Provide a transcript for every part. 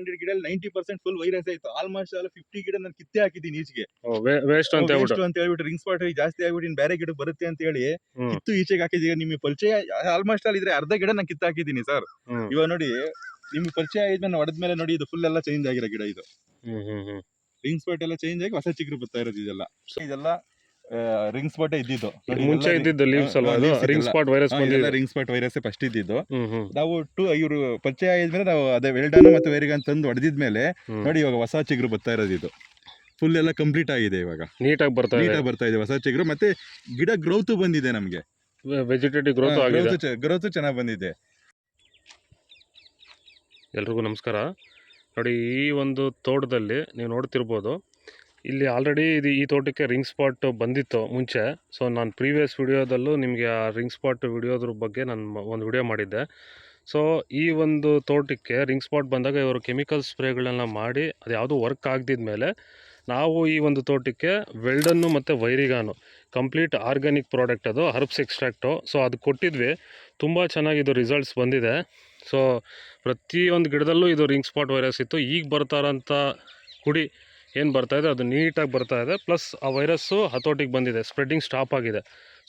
Hundred ಗಿಡ ninety percent full virus ಆಯ್ತು. Almost all fifty ಗಿಡ ನಾನು ಕಿತ್ತೆ ಹಾಕಿದ್ದೀನಿ ಈಚೆಗೆ. ವೇಸ್ಟ್ ಅಂತ ಹೇಳ್ಬಿಟ್ಟು. ಅಂತ ಹೇಳ್ಬಿಟ್ಟು ರಿಂಗ್ ಸ್ಪಾಟ್ ಜಾಸ್ತಿ ಆಗ್ಬಿಟ್ಟು ಇನ್ ಬೇರೆ ಗಿಡ ಬರುತ್ತೆ ಅಂತ ಹೇಳಿ ಕಿತ್ತು ಈಚೆಗೆ ಹಾಕಿದೀಗ ನಿಮಗೆ ಪರಿಚಯ ಆಲ್ಮೋಸ್ಟ್ ಅಲ್ಲಿ ಇದ್ರೆ ಅರ್ಧ ಗಿಡ ನಾನು ಕಿತ್ತು ಹಾಕಿದ್ದೀನಿ ಸರ್. ಇವಾಗ ನೋಡಿ ನಿಮ್ಗೆ ಪರಿಚಯ ಆದ್ಮೇಲೆ ಹೊಡೆದ್ಮೇಲೆ ನೋಡಿ ಇದು ಫುಲ್ ಎಲ್ಲ ಚೇಂಜ್ ಆಗಿರೋ ಗಿಡ ಇದು. ರಿಂಗ್ ಸ್ಪಾಟ್ ಎಲ್ಲ ಚೇಂಜ್ ಆಗಿ ಹೊಸ ಚಿಗುರು ಬರ್ತಾ ಇರೋದು ಇದೆಲ್ಲ. ಇದೆಲ್ಲ ರಿಂಗ್ ಸ್ಪಾಟ್ ಇದ್ದಿದ್ದು. ಮುಂಚೆ ಇದ್ದಿದ್ದು ಲೀವ್ಸ್ ಅಲ್ವಾ? ರಿಂಗ್ ಸ್ಪಾಟ್ ವೈರಸ್ ಬಂದಿದೆ ರಿಂಗ್ ಸ್ಪಾಟ್ ವೈರಸ್ ಫಸ್ಟ್ ಇದ್ದಿದ್ದು. ನಾವು ಟು ಇವರು ಪರಿಚಯ ಆಗಿದ್ಮೇಲೆ ನಾವು ಅದೇ ವೆಲ್ಡನ್ ಮತ್ತೆ ವೇರಿಗನ್ ತಂದು ಹೊಡೆದಿದ್ಮೇಲೆ. ನೋಡಿ ಇವಾಗ ಹೊಸ ಚಿಗುರು ಬರ್ತಾ ಇರೋದು ಇದು. ಫುಲ್ ಎಲ್ಲ ಕಂಪ್ಲೀಟ್ ಆಗಿದೆ ಇವಾಗ. ನೀಟಾಗಿ ಬರ್ತಾ ನೀಟಾಗಿ ಬರ್ತಾ ಇದೆ ಹೊಸ ಚಿಗುರು. ಮತ್ತೆ ಗಿಡ ಗ್ರೋತ್ ಬಂದಿದೆ ನಮಗೆ. ವೆಜಿಟೇಟಿವ್ ಗ್ರೋತ್ ಆಗಿದೆ. ಗ್ರೋತ್ ಚೆನ್ನಾಗಿ ಬಂದಿದೆ. ಎಲ್ರಿಗೂ ನಮಸ್ಕಾರ. ನೋಡಿ ಈ ಒಂದು ತೋಟದಲ್ಲಿ ನೀವು ನೋಡ್ತಿರ್ಬೋದು ಇಲ್ಲಿ ಆಲ್ರೆಡಿ ಇದು ಈ ತೋಟಕ್ಕೆ ರಿಂಗ್ ಸ್ಪಾಟ್ ಬಂದಿತ್ತು ಮುಂಚೆ. ಸೊ ನಾನು ಪ್ರೀವಿಯಸ್ ವಿಡಿಯೋದಲ್ಲೂ ನಿಮಗೆ ಆ ರಿಂಗ್ ಸ್ಪಾಟ್ ವಿಡಿಯೋದ್ರ ಬಗ್ಗೆ ನಾನು ಒಂದು ವಿಡಿಯೋ ಮಾಡಿದ್ದೆ. ಸೊ ಈ ಒಂದು ತೋಟಕ್ಕೆ ರಿಂಗ್ ಸ್ಪಾಟ್ ಬಂದಾಗ ಇವರು ಕೆಮಿಕಲ್ ಸ್ಪ್ರೇಗಳನ್ನ ಮಾಡಿ, ಅದು ಯಾವುದೂ ವರ್ಕ್ ಆಗದಿದ್ಮೇಲೆ ನಾವು ಈ ಒಂದು ತೋಟಕ್ಕೆ ವೆಲ್ಡನ್ನು ಮತ್ತು ವೈರಿಗಾನು ಕಂಪ್ಲೀಟ್ ಆರ್ಗ್ಯಾನಿಕ್ ಪ್ರಾಡಕ್ಟ್ ಅದು ಹರ್ಬ್ಸ್ ಎಕ್ಸ್ಟ್ರಾಕ್ಟು ಸೊ ಅದು ಕೊಟ್ಟಿದ್ವಿ. ತುಂಬ ಚೆನ್ನಾಗಿ ಇದು ರಿಸಲ್ಟ್ಸ್ ಬಂದಿದೆ. ಸೊ ಪ್ರತಿಯೊಂದು ಗಿಡದಲ್ಲೂ ಇದು ರಿಂಗ್ ಸ್ಪಾಟ್ ವೈರಸ್ ಇತ್ತು. ಈಗ ಬರ್ತಾರಂಥ ಕುಡಿ ಏನು ಬರ್ತಾಯಿದೆ ಅದು ನೀಟಾಗಿ ಬರ್ತಾ ಇದೆ. ಪ್ಲಸ್ ಆ ವೈರಸ್ಸು ಹತೋಟಿಗೆ ಬಂದಿದೆ ಸ್ಪ್ರೆಡ್ಡಿಂಗ್ ಸ್ಟಾಪ್ ಆಗಿದೆ.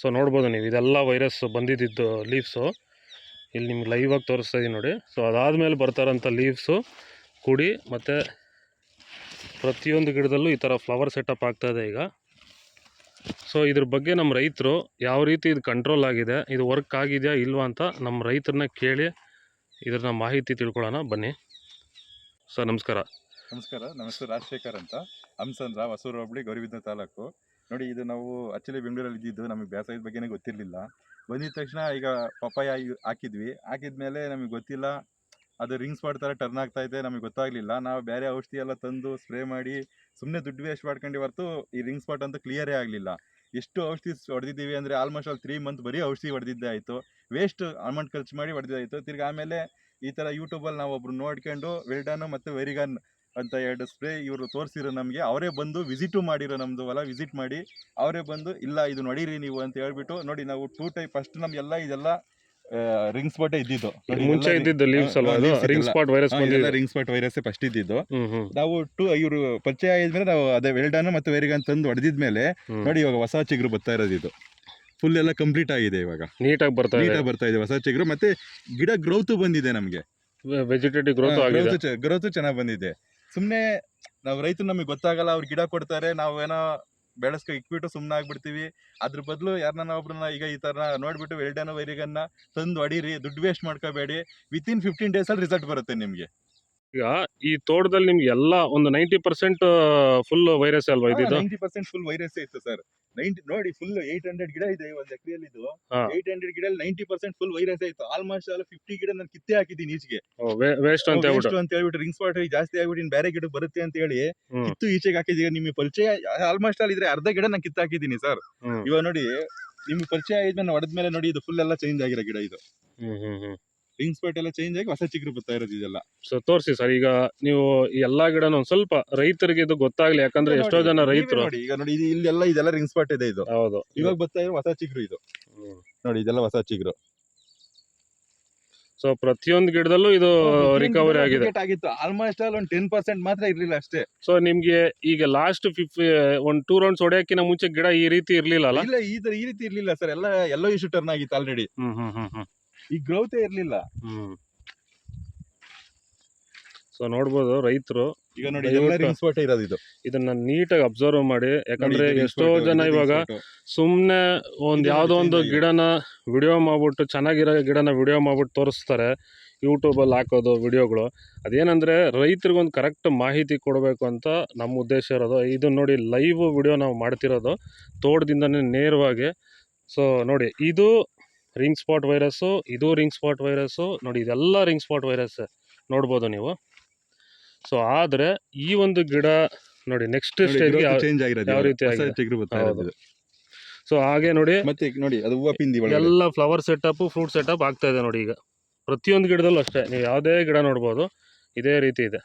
ಸೊ ನೋಡ್ಬೋದು ನೀವು, ಇದೆಲ್ಲ ವೈರಸ್ ಬಂದಿದ್ದು ಲೀವ್ಸು ಇಲ್ಲಿ ನಿಮ್ಗೆ ಆಗಿ ತೋರಿಸ್ತಾ ಇದೀನಿ ನೋಡಿ. ಸೊ ಅದಾದಮೇಲೆ ಬರ್ತಾರಂಥ ಲೀವ್ಸು ಕುಡಿ, ಮತ್ತು ಪ್ರತಿಯೊಂದು ಗಿಡದಲ್ಲೂ ಈ ಥರ ಫ್ಲವರ್ ಸೆಟಪ್ ಆಗ್ತಾ ಇದೆ ಈಗ. ಸೊ ಇದ್ರ ಬಗ್ಗೆ ನಮ್ಮ ರೈತರು ಯಾವ ರೀತಿ ಇದು ಕಂಟ್ರೋಲ್ ಆಗಿದೆ, ಇದು ವರ್ಕ್ ಆಗಿದೆಯಾ ಇಲ್ವಾ ಅಂತ ನಮ್ಮ ರೈತರನ್ನ ಕೇಳಿ ಇದನ್ನ ಮಾಹಿತಿ ತಿಳ್ಕೊಳ್ಳೋಣ, ಬನ್ನಿ. ಸರ್ ನಮಸ್ಕಾರ. ನಮಸ್ಕಾರ ನಮ್ಮ ಹೆಸರು ರಾಜಶೇಖರ್ ಅಂತ. ಹಂಸಂದ್ರ ಹೊಸೂರು ಹೋಬಳಿ, ಗೌರಿಬಿದ್ದ ತಾಲೂಕು. ನೋಡಿ, ಇದು ನಾವು ಆಕ್ಚುಲಿ ಬೆಂಗಳೂರಲ್ಲಿ ಇದ್ದಿದ್ದು, ನಮಗೆ ಬೇಸಾಯದ ಬಗ್ಗೆನೇ ಗೊತ್ತಿರಲಿಲ್ಲ. ಬಂದಿದ ತಕ್ಷಣ ಈಗ ಪಪ್ಪಾಯ ಹಾಕಿದ್ವಿ. ಹಾಕಿದ ಮೇಲೆ ನಮಗೆ ಗೊತ್ತಿಲ್ಲ, ಅದು ರಿಂಗ್ಸ್ ಥರ ಟರ್ನ್ ಆಗ್ತಾ ಇದೆ, ನಮಗೆ ಗೊತ್ತಾಗಲಿಲ್ಲ. ನಾವು ಬೇರೆ ಔಷಧಿ ಎಲ್ಲ ತಂದು ಸ್ಪ್ರೇ ಮಾಡಿ ಸುಮ್ಮನೆ ದುಡ್ಡು ವೇಸ್ಟ್ ಮಾಡ್ಕೊಂಡು ಹೊರತು ಈ ರಿಂಗ್ ಸ್ಪಾಟ್ ಅಂತೂ ಕ್ಲಿಯರೇ ಆಗಲಿಲ್ಲ. ಎಷ್ಟು ಔಷಧಿ ಹೊಡೆದಿದ್ದೀವಿ ಅಂದರೆ ಆಲ್ಮೋಸ್ಟ್ ಆಲ್ ತ್ರೀ ಮಂತ್ ಬರೀ ಔಷಧಿ ಹೊಡೆದಿದ್ದೇ ಆಯಿತು. ವೇಸ್ಟ್ ಅಮೌಂಟ್ ಖರ್ಚು ಮಾಡಿ ಹೊಡೆದಿದ್ದಾಯಿತು. ತಿರ್ಗಿ ಆಮೇಲೆ ಈ ಥರ ಯೂಟ್ಯೂಬಲ್ಲಿ ನಾವು ಒಬ್ರು ನೋಡ್ಕೊಂಡು ವೆಲ್ಡನ್ನು ಮತ್ತು ವೆರಿಗನ್ ಅಂತ ಎರಡು ಸ್ಪ್ರೇ ಇವರು ತೋರಿಸಿರೋ ನಮಗೆ. ಅವರೇ ಬಂದು ವಿಸಿಟು ಮಾಡಿರೋ ನಮ್ಮದು ಹೊಲ ವಿಸಿಟ್ ಮಾಡಿ ಅವರೇ ಬಂದು ಇಲ್ಲ ಇದು ನೋಡಿರಿ ನೀವು ಅಂತ ಹೇಳ್ಬಿಟ್ಟು ನೋಡಿ ನಾವು ಟೂ ಟೈಪ್ ಫಸ್ಟ್ ನಮ್ಗೆಲ್ಲ ಇದೆಲ್ಲ ರಿಂಗ್ ಸ್ಪಾಟ್ ಇದ್ದಿದ್ದು. ಮುಂಚೆ ಇದ್ದಿದ್ದು leaves ring spot virus ring spot virus first ಇದ್ದಿದ್ದು. ನಾವು ಟು ಇವರು ಪರಿಚಯ ಆದ್ಮೇಲೆ ನಾವು ಅದೇ ವೆಲ್ಡನ್ ಮತ್ತೆ ವೇರಿಗನ್ ತಂದು ಹೊಡೆದಿದ್ಮೇಲೆ ನೋಡಿ ಇವಾಗ ಹೊಸ ಚಿಗುರು ಬರ್ತಾ ಇರೋದು ಇದು. ಫುಲ್ ಎಲ್ಲ ಕಂಪ್ಲೀಟ್ ಆಗಿದೆ ಇವಾಗ. ನೀಟಾಗಿ ಬರ್ತಾ ಇದೆ. ನೀಟಾಗಿ ಬರ್ತಾ ಇದೆ ಹೊಸ ಚಿಗುರು. ಮತ್ತೆ ಗಿಡ ಗ್ರೋತ್ ಬಂದಿದೆ ನಮಗೆ. ವೆಜಿಟೇಟಿವ್ ಗ್ರೋತ್ ಗ್ರೋತ್ ಚೆನ್ನಾಗಿ ಬಂದಿದೆ. ಸುಮ್ಮನೆ ನಾವು ರೈತರು ನಮಗೆ ಗೊತ್ತಾಗಲ್ಲ ಅವ್ರು ಗಿಡ ಕೊಡ್ತಾರೆ ನಾವೇನೋ ಬೆಳೆಸ್ಕೊ ಇಕ್ಬಿಟ್ಟು ಸುಮ್ಮನೆ ಆಗ್ಬಿಡ್ತೀವಿ. ಅದ್ರ ಬದಲು ಯಾರನ್ನ ಒಬ್ರನ್ನ ಈಗ ಈ ತರ ನೋಡ್ಬಿಟ್ಟು ವೆಲ್ಡನ್ ವೈರಿಗನ್ನ ತಂದು ಹೊಡೀರಿ ದುಡ್ಡು ವೇಸ್ಟ್ ಮಾಡ್ಕೋಬೇಡಿ ವಿತಿನ್ ಫಿಫ್ಟೀನ್ ಡೇಸ್ ಅಲ್ಲಿ ರಿಸಲ್ಟ್ ಬರುತ್ತೆ ನಿಮ್ಗೆ. ಈಗ ಈ ತೋಟದಲ್ಲಿ ನಿಮ್ಗೆ ಎಲ್ಲ ಒಂದು ನೈಂಟಿ ಪರ್ಸೆಂಟ್ ಫುಲ್ ವೈರಸ್ ಅಲ್ವಾ ಇದು? ನೈಂಟಿ ಪರ್ಸೆಂಟ್ ಫುಲ್ ವೈರಸ್ ಇತ್ತು ಸರ್. ನೈಂಟಿ ನೋಡಿ ಫುಲ್ ಏಟ್ ಹಂಡ್ರೆಡ್ ಗಿಡ ಇದೆ ಒಂದು ಎಕರೆಯಲ್ಲಿ ಇದು ಹಾ. ಏಟ್ ಹಂಡ್ರೆಡ್ ಗಿಡ ನೈಂಟಿ ಪರ್ಸೆಂಟ್ ಫುಲ್ ವೈರಸ್ ಆಯ್ತು. ಆಲ್ಮೋಸ್ಟ್ ಆಲ್ ಫಿಫ್ಟಿ ಗಿಡ ನಾನು ಕಿತ್ತೆ ಹಾಕಿದ್ದೀನಿ ಈಚೆಗೆ. ವೇಸ್ಟ್ ಅಂತ ಹೇಳ್ಬಿಟ್ಟು. Waste ಅಂತ ಹೇಳ್ಬಿಟ್ಟು ರಿಂಗ್ ಸ್ಪಾಟ್ ಜಾಸ್ತಿ ಆಗ್ಬಿಟ್ಟು ಇನ್ ಬೇರೆ ಗಿಡ ಬರುತ್ತೆ ಅಂತ ಹೇಳಿ ಹ್ಮ್. ಕಿತ್ತು ಈಚೆಗೆ ಹಾಕಿದೀಗ ನಿಮಗೆ ಪರಿಚಯ ಆಲ್ಮೋಸ್ಟ್ ಆಲ್ ಇದ್ರೆ ಅರ್ಧ ಗಿಡ ನಾನು ಕಿತ್ತು ಹಾಕಿದ್ದೀನಿ ಸರ್ ಹ್ಮ್. ಇವಾಗ ನೋಡಿ ನಿಮ್ಗೆ ಪರಿಚಯ ಆದ್ಮೇಲೆ ಹೊಡೆದ್ಮೇಲೆ ನೋಡಿ ಇದು ಫುಲ್ ಎಲ್ಲ ಚೇಂಜ್ ಆಗಿರೋ ಗಿಡ ಇದು. ಹ್ಮ್ ಹ್ಮ್ ಹ್ಮ್. ರಿಂಗ್ ಸ್ಪಾಟ್ ಎಲ್ಲ ಚೇಂಜ್ ಆಗಿ ಹೊಸ ಚಿಗುರು ಬರ್ತಾ ಇರೋದು ಇದೆಲ್ಲ. ಸೊ ತೋರಿಸಿ ಸರ್ ಈಗ ನೀವು ಈ ಎಲ್ಲಾ ಗಿಡನ ಒಂದ್ ಸ್ವಲ್ಪ ರೈತರಿಗೆ ಇದು ಗೊತ್ತಾಗ್ಲಿ ಯಾಕಂದ್ರೆ ಎಷ್ಟೋ ಜನ ರೈತರು. ನೋಡಿ ಈಗ ನೋಡಿ ಇದು ಇಲ್ಲೆಲ್ಲ ಇದೆಲ್ಲ ರಿಂಗ್ ಸ್ಪಾಟ್ ಇದೆ ಇದು. ಹೌದು. ಇವಾಗ ಬರ್ತಾ ಇರೋ ಹೊಸ ಚಿಗುರು ಇದು. ನೋಡಿ ಇದೆಲ್ಲ ಹೊಸ ಚಿಗುರು. ಸೊ ಪ್ರತಿಯೊಂದು ಗಿಡದಲ್ಲೂ ಇದು ರಿಕವರಿ ಆಗಿದೆ. ಆಗಿತ್ತು. ಆಲ್ಮೋಸ್ಟ್ ಆಲ್ ಒಂದು ಟೆನ್ ಪರ್ಸೆಂಟ್ ಮಾತ್ರ ಇರಲಿಲ್ಲ ಅಷ್ಟೇ. ಸೊ ನಿಮ್ಗೆ ಈಗ ಲಾಸ್ಟ್ ಫಿಫ್ ಒಂದು ಟೂ ರೌಂಡ್ಸ್ ಹೊಡೆಯಕ್ಕಿಂತ ಮುಂಚೆ ಗಿಡ ಈ ರೀತಿ ಇರ್ಲಿಲ್ಲ ಅಲ್ಲ? ಇಲ್ಲ ಈ ರೀತಿ ಇರ್ಲಿಲ್ಲ ಸರ್ ಎಲ್ಲ ಎಲ್ಲೋ ಇಶ್ಯೂ ಟರ್ನ್ ಆಗಿತ್ತು ಆಲ್ರೆಡಿ ಹ್ಮ್ ಹ್ಮ್ ಹ್ಮ್ ಹ್ಮ್. ಈ ಗ್ರೌತೆ ಇರಲಿಲ್ಲ. ಹ್ಮ್. ಸೊ ನೋಡ್ಬೋದು ರೈತರು. ಈಗ ನೋಡಿ ಇದೆಲ್ಲ ಇರೋದು ಇದು. ಇದನ್ನ ನೀಟಾಗಿ ಅಬ್ಸರ್ವ್ ಮಾಡಿ. ಯಾಕಂದ್ರೆ ನೋಡಿ, ಇದು ring ಎಷ್ಟೋ ಜನ ಇದು ಇವಾಗ ಸುಮ್ನೆ ಸುಮ್ಮನೆ ಒಂದ್ ಇದು ಯಾವ್ದೋ ಒಂದು change ಗಿಡನ ವಿಡಿಯೋ ಮಾಡ್ಬಿಟ್ಟು ಚೆನ್ನಾಗಿರೋ ಗಿಡನ ವಿಡಿಯೋ ಮಾಡ್ಬಿಟ್ಟು ತೋರಿಸ್ತಾರೆ. ಯೂಟ್ಯೂಬಲ್ಲಿ ಹಾಕೋದು ವಿಡಿಯೋಗಳು ಅದೇನಂದ್ರೆ ರೈತರಿಗೊಂದು ಕರೆಕ್ಟ್ ಮಾಹಿತಿ ಕೊಡಬೇಕು ಅಂತ ನಮ್ಮ ಉದ್ದೇಶ ಇರೋದು. ಇದು ನೋಡಿ ಲೈವ್ ವಿಡಿಯೋ ನಾವು ಮಾಡ್ತಿರೋದು. ತೋಟದಿಂದನೇ ನೇರವಾಗಿ. ಸೊ ನೋಡಿ ಇದು ರಿಂಗ್ ಸ್ಪಾಟ್ ವೈರಸ್ಸು ಇದು ರಿಂಗ್ ಸ್ಪಾಟ್ ವೈರಸ್ಸು ನೋಡಿ ಇದೆಲ್ಲ ರಿಂಗ್ ಸ್ಪಾಟ್ ವೈರಸ್ ನೋಡ್ಬೋದು ನೀವು. ಸೊ ಆದರೆ ಈ ಒಂದು ಗಿಡ ನೋಡಿ ನೆಕ್ಸ್ಟ್ ಸ್ಟೇಜ್ಗೆ ಆಗಿರೋದು ಯಾವ. ರೀತಿ. ಸೊ ಹಾಗೆ ನೋಡಿ ಮತ್ತೆ ನೋಡಿ ಅದು ಹೂವ ಪಿಂದಿ ಎಲ್ಲ ಫ್ಲವರ್ ಸೆಟಪ್ ಫ್ರೂಟ್ ಸೆಟಪ್ ಆಗ್ತಾ ಇದೆ ನೋಡಿ ಈಗ. ಪ್ರತಿಯೊಂದು ಗಿಡದಲ್ಲೂ ಅಷ್ಟೇ ನೀವು ಯಾವುದೇ ಗಿಡ ನೋಡ್ಬೋದು ಇದೇ ರೀತಿ ಇದೆ.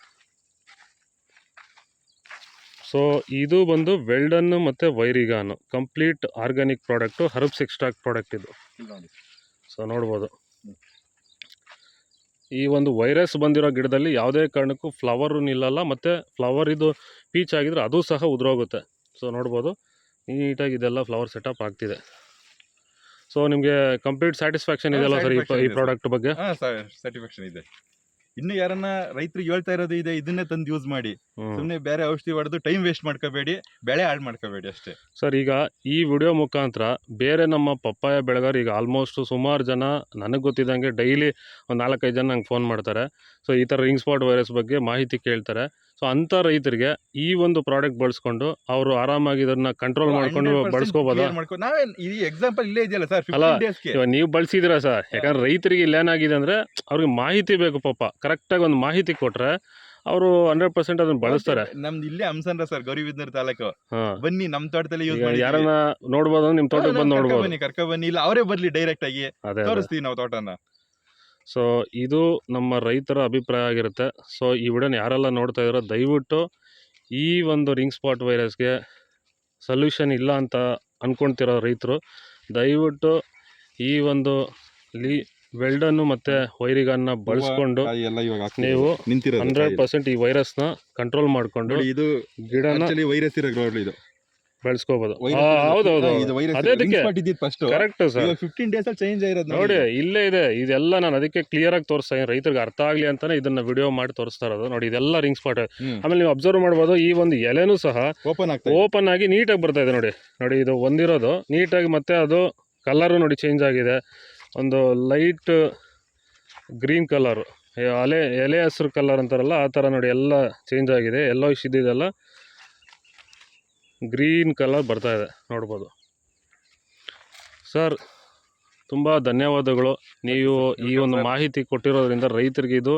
ಸೊ ಇದು ಬಂದು ವೆಲ್ಡನ್ನು ಮತ್ತು ವೈರಿಗಾನು. Complete organic product herbs extract product ಇದು. ಸೊ ನೋಡ್ಬೋದು. ಈ ಒಂದು ವೈರಸ್ ಬಂದಿರೋ ಗಿಡದಲ್ಲಿ ಯಾವುದೇ ಕಾರಣಕ್ಕೂ ಫ್ಲವರು ನಿಲ್ಲಲ್ಲ ಮತ್ತು ಫ್ಲವರ್ ಇದು ಪೀಚ್ ಆಗಿದ್ರೆ ಅದು ಸಹ ಉದುರೋಗುತ್ತೆ. ಸೊ ನೋಡ್ಬೋದು. ನೀಟಾಗಿ ಇದೆಲ್ಲ ಫ್ಲವರ್ ಸೆಟಪ್ ಆಗ್ತಿದೆ. ಸೊ ನಿಮಗೆ ಕಂಪ್ಲೀಟ್ ಸ್ಯಾಟಿಸ್ಫ್ಯಾಕ್ಷನ್ ಇದೆಯಲ್ಲ ಸರ್ ಈ. ಪ್ರಾಡಕ್ಟ್ ಬಗ್ಗೆ? ಹಾ ಸ್ಯಾಟಿಸ್ಫ್ಯಾಕ್ಷನ್ ಇದೆ. ಇನ್ನು ಯಾರನ್ನ ರೈತರು ಹೇಳ್ತಾ ಇರೋದು ಇದೆ ಇದನ್ನೇ ತಂದು ಯೂಸ್ ಮಾಡಿ. ಸುಮ್ಮನೆ ಬೇರೆ ಔಷಧಿ ಹೊಡೆದು ಟೈಮ್ ವೇಸ್ಟ್ ಮಾಡ್ಕೋಬೇಡಿ ಬೆಳೆ ಹಾಳು ಮಾಡ್ಕೋಬೇಡಿ ಅಷ್ಟೇ. ಸರ್ ಈಗ ಈ ವಿಡಿಯೋ ಮುಖಾಂತರ ಬೇರೆ ನಮ್ಮ ಪಪ್ಪಾಯ ಬೆಳೆಗಾರ ಈಗ ಆಲ್ಮೋಸ್ಟ್ ಸುಮಾರು ಜನ ನನಗೆ ಗೊತ್ತಿದ್ದಂಗೆ ಡೈಲಿ ಒಂದು ನಾಲ್ಕೈದು ಜನ ನಂಗೆ ಫೋನ್ ಮಾಡ್ತಾರೆ. ಸೊ ಈ ಥರ ರಿಂಗ್ ಸ್ಪಾಟ್ ವೈರಸ್ ಬಗ್ಗೆ ಮಾಹಿತಿ ಕೇಳ್ತಾರೆ. ಸೊ ಅಂಥ ರೈತರಿಗೆ ಈ ಒಂದು ಪ್ರಾಡಕ್ಟ್ ಬಳಸ್ಕೊಂಡು ಅವರು ಆರಾಮಾಗಿ ಇದನ್ನ ಕಂಟ್ರೋಲ್ ಮಾಡ್ಕೊಂಡು 100% ಬಳಸ್ಕೋಬೋದಾ? ನಾವೇ ಈ ಎಕ್ಸಾಂಪಲ್ ಇಲ್ಲೇ ಇದೆಯಲ್ಲ ಸರ್ ಅಲ್ಲ, ಇವಾಗ ನೀವು ಬಳಸಿದಿರಾ ಸರ್ ಯಾಕಂದ್ರೆ ರೈತರಿಗೆ ಇಲ್ಲಿ ಏನಾಗಿದೆ ಅಂದರೆ ಅವ್ರಿಗೆ ಮಾಹಿತಿ ಬೇಕು ಪಾಪ. ಕರೆಕ್ಟಾಗಿ ಒಂದು ಮಾಹಿತಿ ಕೊಟ್ಟರೆ ಅವರು ಹಂಡ್ರೆಡ್ ಪರ್ಸೆಂಟ್ ಅದನ್ನ ಬಳಸ್ತಾರೆ. ನಮ್ದು ಇಲ್ಲೇ ಅಂಸನ್ರ ಸರ್ ಗೌರಿಬಿದ್ನೂರ್ ತಾಲೂಕು. ಬನ್ನಿ ನಮ್ ತೋಟದಲ್ಲಿ ಯೂಸ್ ಮಾಡಿ ಯಾರನ್ನ ನೋಡ್ಬೋದು ನಿಮ್ ತೋಟಕ್ಕೆ ಬಂದು ನೋಡ್ಬೋದು. ಬನ್ನಿ ಕರ್ಕೊ ಬನ್ನಿ ಇಲ್ಲ ಅವರೇ ಬರ್ಲಿ ಡೈರೆಕ್ಟ್ ಆಗಿ. ತೋರಿಸ್ತೀವಿ ನಾವು ತೋಟನ. ಸೊ ಇದು ನಮ್ಮ ರೈತರ ಅಭಿಪ್ರಾಯ ಆಗಿರುತ್ತೆ. ಸೊ ಈ ವಿಡಿಯೋನ ಯಾರೆಲ್ಲ ನೋಡ್ತಾ ಇದ್ದಾರೋ ದಯವಿಟ್ಟು ಈ ಒಂದು ರಿಂಗ್ ಸ್ಪಾಟ್ ವೈರಸ್ಗೆ ಸೊಲ್ಯೂಷನ್ ಇಲ್ಲ ಅಂತ ಅಂದ್ಕೊಳ್ತಿರೋ ರೈತರು ದಯವಿಟ್ಟು ಈ ಒಂದು ಲೀ ವೆಲ್ಡನ್ನು ಮತ್ತು ವೈರಿಗನ್ನ ಬಳಸ್ಕೊಂಡು ನೀವು ಹಂಡ್ರೆಡ್. ಪರ್ಸೆಂಟ್ ಈ ವೈರಸ್ನ ಕಂಟ್ರೋಲ್ ಮಾಡಿಕೊಂಡು ಇದು ಗಿಡನ ವೈರಸ್ ಇರೋ ಇದು. ಅದೇ ಕರೆಕ್ಟ್ ಸರ್ ಇವಾಗ ಫಿಫ್ಟೀನ್ ಡೇಸ್ ಅಲ್ಲಿ ಚೇಂಜ್ ಆಗಿರೋದು ನೋಡಿ ಇಲ್ಲೇ ಇದೆ. ಇದೆಲ್ಲ ನಾನು ಅದಕ್ಕೆ ಕ್ಲಿಯರ್ ಆಗಿ ತೋರಿಸ್ತಾ ರೈತರಿಗೆ ಅರ್ಥ ಆಗಲಿ ಅಂತಾನೆ ಇದನ್ನ ವಿಡಿಯೋ ಮಾಡಿ ತೋರಿಸ್ತಾ ಇರೋದು. ನೋಡಿ ಇದೆಲ್ಲ ರಿಂಗ್ ಸ್ಪಾಟ್ ಆಮೇಲೆ ನೀವು ಅಬ್ಸರ್ವ್ ಮಾಡ್ಬೋದು ಈ ಒಂದು ಎಲೆನೂ ಸಹ ಓಪನ್. ಓಪನ್ ಆಗಿ ನೀಟಾಗಿ ಬರ್ತಾ ಇದೆ ನೋಡಿ. ನೋಡಿ ಇದು ಒಂದಿರೋದು. ನೀಟಾಗಿ ಮತ್ತೆ ಅದು ಕಲರು ನೋಡಿ ಚೇಂಜ್ ಆಗಿದೆ. ಒಂದು ಲೈಟ್ ಗ್ರೀನ್ ಕಲರು ಅಲೆ ಎಲೆ ಹಸಿರು ಕಲರ್ ಅಂತಾರಲ್ಲ ಆ ಥರ ನೋಡಿ ಎಲ್ಲ ಚೇಂಜ್ ಆಗಿದೆ. ಎಲ್ಲೋ ಇದ್ದಿದ್ದೆಲ್ಲ. ಗ್ರೀನ್ ಕಲರ್ ಬರ್ತಾ ಇದೆ ನೋಡ್ಬೋದು. ಸರ್ ತುಂಬ ಧನ್ಯವಾದಗಳು. ನೀವು ಈ ಒಂದು ಮಾಹಿತಿ ಕೊಟ್ಟಿರೋದ್ರಿಂದ ರೈತರಿಗೆ ಇದು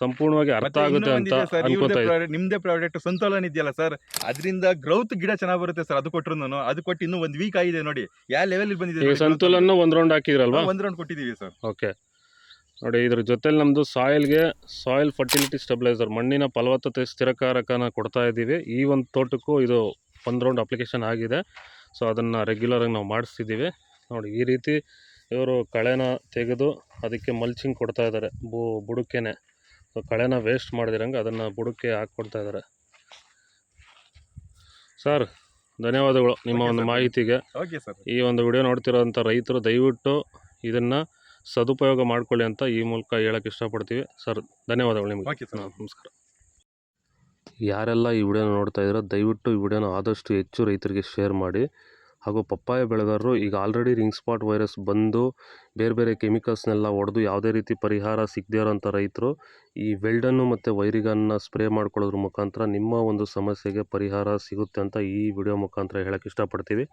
ಸಂಪೂರ್ಣವಾಗಿ ಅರ್ಥ ಆಗುತ್ತೆ ಅಂತ ಅನ್ಕೋತಾ ನಿಮ್ದೇ ಪ್ರಾಡಕ್ಟ್ ಸಂತೋಲನ ಇದೆಯಲ್ಲ ಸರ್ ಅದರಿಂದ ಗ್ರೌತ್ ಗಿಡ ಚೆನ್ನಾಗಿ ಬರುತ್ತೆ ಸರ್ ಅದು ಕೊಟ್ಟರು ನಾನು ಅದು ಕೊಟ್ಟು ಇನ್ನೂ ಒಂದು ವೀಕ್ ಆಗಿದೆ ನೋಡಿ. ಯಾವ ಲೆವೆಲ್ ಬಂದಿದೆ ಸಂತೋಲನ ಒಂದು ರೌಂಡ್ ಹಾಕಿದ್ರಲ್ವಾ? ಒಂದು ರೌಂಡ್ ಕೊಟ್ಟಿದೀವಿ ಸರ್. ಓಕೆ. ನೋಡಿ ಇದ್ರ ಜೊತೆಲಿ ನಮ್ಮದು ಸಾಯಿಲ್ಗೆ ಸಾಯಿಲ್ ಫರ್ಟಿಲಿಟಿ ಸ್ಟೆಬಿಲೈಸರ್ ಮಣ್ಣಿನ ಫಲವತ್ತತೆ ಸ್ಥಿರಕಾರಕನ ಕೊಡ್ತಾ ಇದ್ದೀವಿ. ಈ ಒಂದು ತೋಟಕ್ಕೂ ಇದು ಒಂದು ರೌಂಡ್ ಅಪ್ಲಿಕೇಶನ್ ಆಗಿದೆ. ಸೊ ಅದನ್ನು ರೆಗ್ಯುಲರಾಗಿ ನಾವು ಮಾಡಿಸ್ತಿದ್ದೀವಿ. ನೋಡಿ ಈ ರೀತಿ ಇವರು ಕಳೆನ ತೆಗೆದು ಅದಕ್ಕೆ ಮಲ್ಚಿಂಗ್ ಕೊಡ್ತಾ ಇದ್ದಾರೆ. ಬು ಬುಡಕ್ಕೆನೆ ಸೊ ಕಳೆನ ವೇಸ್ಟ್ ಮಾಡಿದಿರಂಗೆ ಅದನ್ನು ಬುಡಕ್ಕೆ ಹಾಕ್ಕೊಡ್ತಾ ಇದ್ದಾರೆ. ಸರ್ ಧನ್ಯವಾದಗಳು ನಿಮ್ಮ ಒಂದು ಮಾಹಿತಿಗೆ. ಈ ಒಂದು ವಿಡಿಯೋ ನೋಡ್ತಿರೋಂಥ ರೈತರು ದಯವಿಟ್ಟು ಇದನ್ನು ಸದುಪಯೋಗ ಮಾಡ್ಕೊಳ್ಳಿ ಅಂತ ಈ ಮೂಲಕ ಹೇಳಕ್ಕೆ ಇಷ್ಟಪಡ್ತೀವಿ. ಸರ್ ಧನ್ಯವಾದಗಳು ನಿಮಗೆ. ಓಕೆ ಸರ್ ನಮಸ್ಕಾರ. ಯಾರೆಲ್ಲ ಈ ವಿಡಿಯೋನ ನೋಡ್ತಾ ಇದ್ದೀರೋ ದಯವಿಟ್ಟು ಈ ವಿಡಿಯೋನ ಆದಷ್ಟು ಹೆಚ್ಚು ರೈತರಿಗೆ ಶೇರ್ ಮಾಡಿ. ಹಾಗೂ ಪಪ್ಪಾಯ ಬೆಳೆಗಾರರು ಈಗ ಆಲ್ರೆಡಿ ರಿಂಗ್ ಸ್ಪಾಟ್ ವೈರಸ್ ಬಂದು ಬೇರೆ ಬೇರೆ ಕೆಮಿಕಲ್ಸ್ನೆಲ್ಲ ಹೊಡೆದು ಯಾವುದೇ ರೀತಿ ಪರಿಹಾರ ಸಿಗದೇ ಇರೋಂಥ ರೈತರು ಈ ವೆಲ್ಡನ್ನು ಮತ್ತು ವೈರಿಗನ್ನ ಸ್ಪ್ರೇ ಮಾಡ್ಕೊಳ್ಳೋದ್ರ ಮುಖಾಂತರ ನಿಮ್ಮ ಒಂದು ಸಮಸ್ಯೆಗೆ ಪರಿಹಾರ ಸಿಗುತ್ತೆ ಅಂತ ಈ ವಿಡಿಯೋ ಮುಖಾಂತರ ಹೇಳೋಕ್ಕೆ ಇಷ್ಟಪಡ್ತೀವಿ.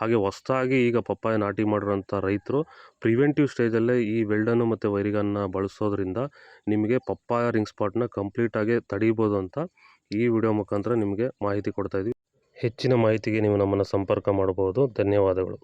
ಹಾಗೆ ಹೊಸ್ದಾಗಿ ಈಗ ಪಪ್ಪಾಯ ನಾಟಿ ಮಾಡಿರೋಂಥ ರೈತರು ಪ್ರಿವೆಂಟಿವ್ ಸ್ಟೇಜಲ್ಲೇ ಈ ವೆಲ್ಡನ್ನು ಮತ್ತು ವೈರಿಗನ್ನ ಬಳಸೋದ್ರಿಂದ ನಿಮಗೆ ಪಪ್ಪಾಯ ರಿಂಗ್ ಸ್ಪಾಟ್ನ ಕಂಪ್ಲೀಟಾಗಿ ತಡೀಬೋದು ಅಂತ ಈ ವಿಡಿಯೋ ಮುಖಾಂತರ ನಿಮಗೆ ಮಾಹಿತಿ ಕೊಡ್ತಾ ಹೆಚ್ಚಿನ ಮಾಹಿತಿಗೆ ನೀವು ನಮ್ಮನ್ನು ಸಂಪರ್ಕ ಮಾಡಬಹುದು. ಧನ್ಯವಾದಗಳು.